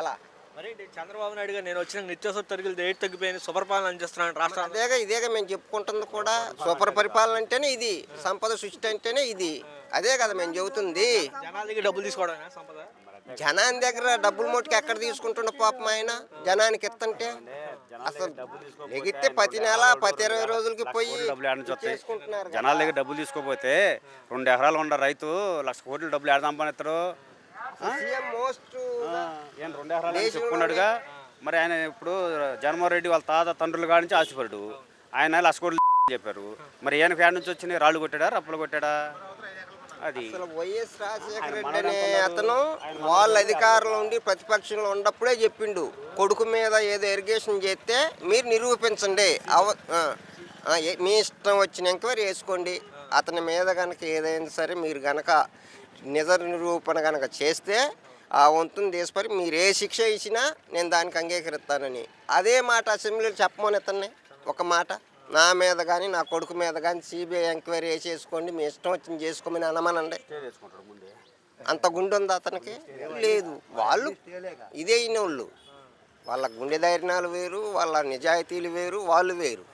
ఎలా మరి చంద్రబాబు నాయుడు గారు నేను వచ్చిన నిత్యావసర సరుకులు రేట్ తగ్గిపోయింది సుపరిపాలన అందిస్తున్నాను రాష్ట్రాలు అదేగా ఇదేగా మేము చెప్పుకుంటుంది కూడా. సూపర్ పరిపాలన అంటేనే ఇది. సంపద సృష్టి అంటేనే ఇది. అదే కదా మేము చెబుతుంది. జనాల దగ్గర డబ్బులు తీసుకోవడమేనా సంపద? జనాని దగ్గర డబ్బులు మోటుకి ఎక్కడ తీసుకుంటుండ పాపం ఆయన? జనానికి ఎత్తంటే? అసలు ఎగితే ప్రతి నెల ప్రతి ఇరవై రోజులకి పోయి. జనాల దగ్గర డబ్బులు తీసుకోపోతే రెండు ఎకరాలు ఉన్న రైతు లక్ష కోట్లు డబ్బులు ఏడ సంపాదిస్తారు? సీఎం మోస్ట్ ఏం రెండు ఎకరాలు అని చెప్పుకున్నాడుగా. మరి ఆయన ఇప్పుడు జగన్మోహన్ రెడ్డి వాళ్ళ తాత తండ్రుల కాడి నుంచి ఆశపడు ఆయన లక్ష కోట్లు చెప్పారు. మరి ఈయన ఫ్యాన్ నుంచి వచ్చినాయి రాళ్ళు కొట్టాడా రప్పలు కొట్టాడా? అది. అసలు వైఎస్ రాజశేఖర రెడ్డి అనే అతను వాళ్ళ అధికారంలో ఉండి ప్రతిపక్షంలో ఉన్నప్పుడే చెప్పిండు. కొడుకు మీద ఏదో ఇరిగేషన్ చేస్తే మీరు నిరూపించండి. అవ మీ ఇష్టం వచ్చిన ఎంక్వైరీ వేసుకోండి. అతని మీద కనుక ఏదైనా సరే మీరు కనుక నిజ నిరూపణ కనుక చేస్తే ఆ వంతుని దేశపరి మీరు ఏ శిక్ష ఇచ్చినా నేను దానికి అంగీకరిస్తానని. అదే మాట అసెంబ్లీలో చెప్పమని ఇతన్ని? ఒక మాట? నా మీద కానీ నా కొడుకు మీద కానీ సిబిఐ ఎంక్వైరీ వేసేసుకోండి. మీ ఇష్టం వచ్చింది చేసుకోమని అనమనండి. అంత గుండె ఉందా అతనికి? లేదు. వాళ్ళు ఇదే అయిన వాళ్ళు వాళ్ళ గుండె ధైర్యాలు వేరు వాళ్ళ నిజాయితీలు వేరు వాళ్ళు వేరు.